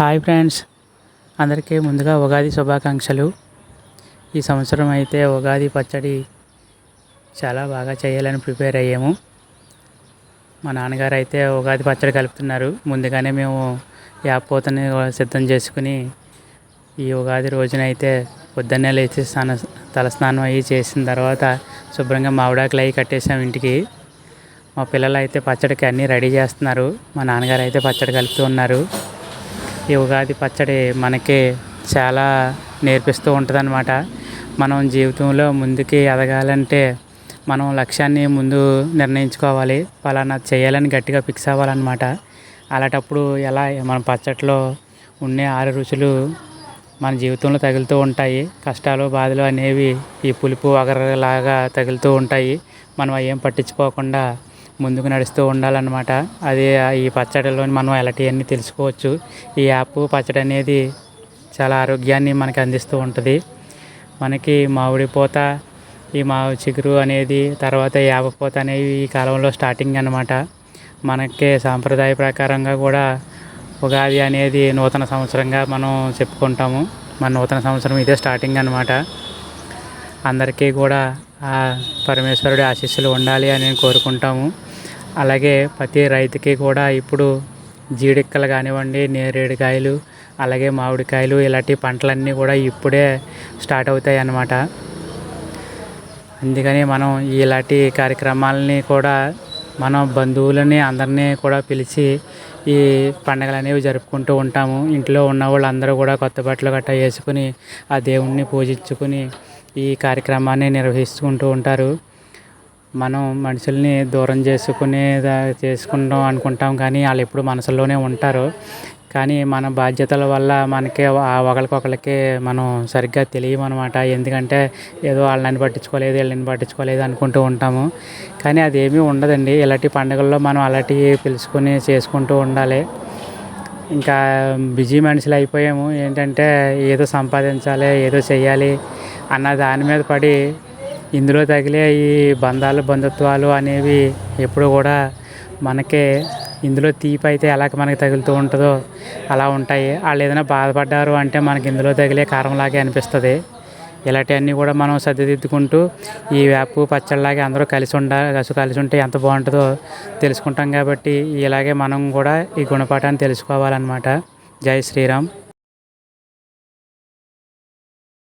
Hi friends అందరికీ ముందుగా ఉగాది శుభాకాంక్షలు. ఈ సంవత్సరం అయితే ఉగాది పచ్చడి చాలా బాగా చేయాలని ప్రిపేర్ అయ్యాము. మా నాన్నగారు అయితే ఉగాది పచ్చడి కలుపుతున్నారు. ముందుగానే మేము యాపోతని సిద్ధం చేసుకుని ఈ ఉగాది రోజున అయితే పొద్దున్నే లేచి స్నాన తలస్నానం అయ్యి చేసిన తర్వాత శుభ్రంగా మావిడాకులు అవి కట్టేసాం ఇంటికి. మా పిల్లలు అయితే పచ్చడికి అన్నీ రెడీ చేస్తున్నారు. మా నాన్నగారు అయితే పచ్చడి కలుపుతూ ఉన్నారు. ఈ ఉగాది పచ్చడి మనకి చాలా నేర్పిస్తూ ఉంటుందన్నమాట. మనం జీవితంలో ముందుకి ఎదగాలంటే మనం లక్ష్యాన్ని ముందు నిర్ణయించుకోవాలి పలానా చేయాలని గట్టిగా ఫిక్స్ అవ్వాలన్నమాట. అలాంటప్పుడు ఎలా మన పచ్చట్లో ఉండే ఆరు రుచులు మన జీవితంలో తగులుతూ ఉంటాయి. కష్టాలు బాధలు అనేవి ఈ పులుపు వగరలాగా తగులుతూ ఉంటాయి. మనం అవి ఏం పట్టించుకోకుండా ముందుకు నడుస్తూ ఉండాలన్నమాట. అది ఈ పచ్చడిలో మనం ఎలాంటివన్నీ తెలుసుకోవచ్చు. ఈ యాప్ పచ్చడి అనేది చాలా ఆరోగ్యాన్ని మనకి అందిస్తూ ఉంటుంది. మనకి మామిడి పూత ఈ మామిడి చిగురు అనేది తర్వాత యాపపోత అనేవి ఈ కాలంలో స్టార్టింగ్ అనమాట మనకి సాంప్రదాయ ప్రకారంగా కూడా ఉగాది అనేది నూతన సంవత్సరంగా మనం చెప్పుకుంటాము. మన నూతన సంవత్సరం ఇదే స్టార్టింగ్ అనమాట అందరికీ కూడా ఆ పరమేశ్వరుడి ఆశీస్సులు ఉండాలి అని కోరుకుంటాము. అలాగే ప్రతి రైతుకి కూడా ఇప్పుడు జీడిక్కలు కానివ్వండి నేరేడుకాయలు అలాగే మామిడికాయలు ఇలాంటి పంటలన్నీ కూడా ఇప్పుడే స్టార్ట్ అవుతాయి అన్నమాట అందుకని మనం ఇలాంటి కార్యక్రమాలని కూడా మనం బంధువులని అందరినీ కూడా పిలిచి ఈ పండుగలు అనేవి జరుపుకుంటూ ఉంటాము. ఇంట్లో ఉన్న వాళ్ళందరూ కూడా కొత్త బట్టలు గట్టా వేసుకుని ఆ దేవుణ్ణి పూజించుకుని ఈ కార్యక్రమాన్ని నిర్వహిస్తుంటూ ఉంటారు. మనం మనుషుల్ని దూరం చేసుకునే చేసుకుంటాం అనుకుంటాం కానీ వాళ్ళు ఎప్పుడు మనసులోనే ఉంటారు. కానీ మన బాధ్యతల వల్ల మనకి ఒకరికొకరికి మనం సరిగ్గా తెలియము అనమాట ఎందుకంటే ఏదో వాళ్ళని పట్టించుకోలేదు వీళ్ళని పట్టించుకోలేదు అనుకుంటూ ఉంటాము. కానీ అదేమీ ఉండదండి. ఇలాంటి పండుగల్లో మనం అలాంటివి పిలుచుకొని చేసుకుంటూ ఉండాలి. ఇంకా బిజీ మనుషులు అయిపోయాము. ఏంటంటే ఏదో సంపాదించాలి ఏదో చేయాలి అన్న దాని మీద పడి ఇందులో తగిలే ఈ బంధాలు బంధుత్వాలు అనేవి ఎప్పుడు కూడా మనకే ఇందులో తీపి అయితే ఎలాగ మనకి తగులుతూ ఉంటుందో అలా ఉంటాయి. వాళ్ళు ఏదైనా బాధపడ్డారు అంటే మనకి ఇందులో తగిలే కారంలాగే అనిపిస్తుంది. ఇలాంటివన్నీ కూడా మనం సర్దిదిద్దుకుంటూ ఈ వేపు పచ్చళ్ళలాగే అందరూ కలిసి ఉండాలి కలిసి కలిసి ఉంటే ఎంత బాగుంటుందో తెలుసుకుంటాం కాబట్టి ఇలాగే మనం కూడా ఈ గుణపాఠాన్ని తెలుసుకోవాలన్నమాట. జై శ్రీరామ్.